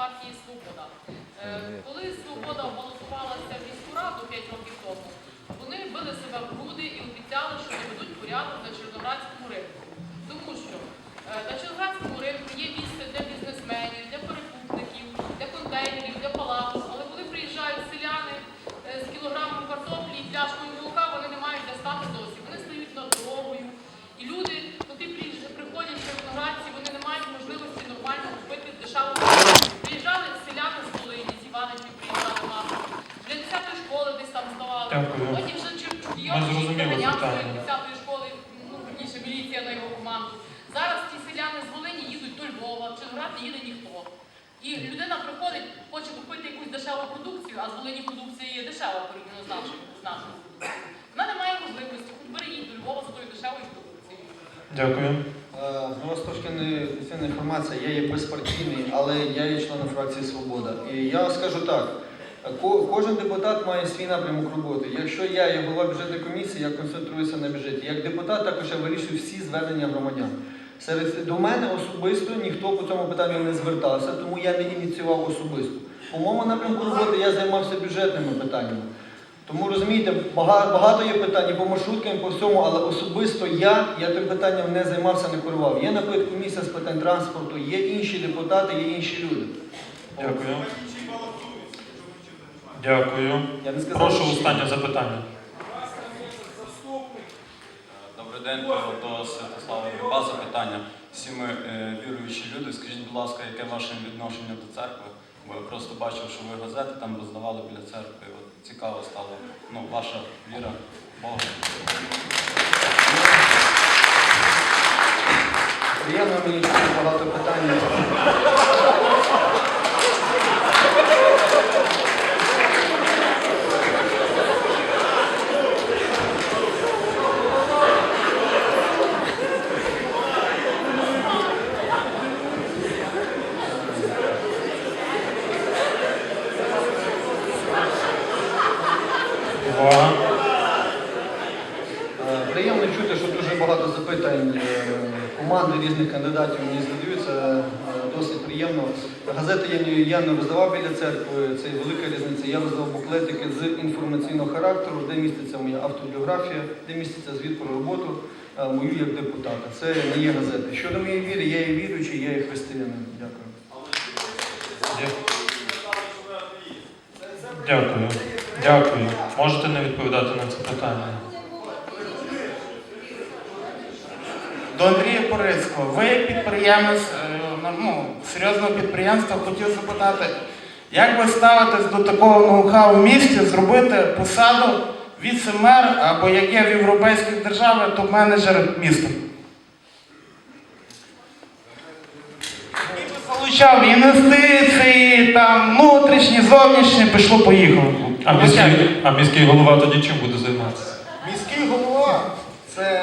партії Свобода. Е, Коли Свобода голосувалася в міську раду 5 років тому, вони били себе в груди і обіцяли, що наведуть порядок на Чорноградському ринку. Тому що е, на Чорноградському ринку Дякую. Потім вже Чорчуйов Ми зрозуміли питання. 10-ї школи, ну, верніше, міліція на його команду. Зараз ті селяни з Волині їдуть до Львова, в Чорноград не їде ніхто. І людина приходить, хоче купити якусь дешеву продукцію, а з Волині продукція є дешева порівняно з нашою. з нашою. Вона не має можливості, хоч бери їдь до Львова за тою дешевою продукцією. Дякую. У вас трошки неофіційна інформація, я є безпартійний, але я є членом фракції Свобода. І я скажу так: кожен депутат має свій напрямок роботи. Якщо я є голова бюджетної комісії, я концентруюся на бюджеті. Як депутат також я вирішую всі звернення громадян. Серед до мене особисто ніхто по цьому питанню не звертався, тому я не ініціював особисто. По моєму напрямку роботи я займався бюджетними питаннями. Тому розумієте, багато, є питань і по маршруткам, і по всьому, але особисто я, я тим питанням не займався, не керував. Є, наприклад, комісія з питань транспорту, є інші депутати, є інші люди. Дякую. Дякую. Я не сказав, Прошу що- останнє запитання. Добрий день, до Святослава Люба запитання. Всі ми е, віруючі люди. Скажіть, будь ласка, яке ваше відношення до церкви? Бо я просто бачив, що ви газети там роздавали біля церкви. От цікаво стало. Ну, ваша віра в Бога. Приємно мені чути багато питань. Увага. Е, Приємно чути, що дуже багато запитань е, команди різних кандидатів мені задаються. Е, Досить приємно. Газети я не, я не роздавав біля церкви, це велика різниця. Я роздавав буклетики з інформаційного характеру, де міститься моя автобіографія, де міститься звіт про роботу мою як депутата. Це не є газети. Щодо моєї віри, я є віруючий, я є християнин. Дякую. Дякую. Дякую. Можете не відповідати на це питання. До Андрія Порицького. Ви підприємець е, ну, серйозного підприємства хотів запитати, як ви ставитесь до такого ноу-хау в місті зробити посаду віце-мер або як є в європейських державах, топ-менеджер міста? Який би залучав інвестиції, там, внутрішні, зовнішні, пішло-поїхало. А міський, а міський голова тоді чим буде займатися? Міський голова це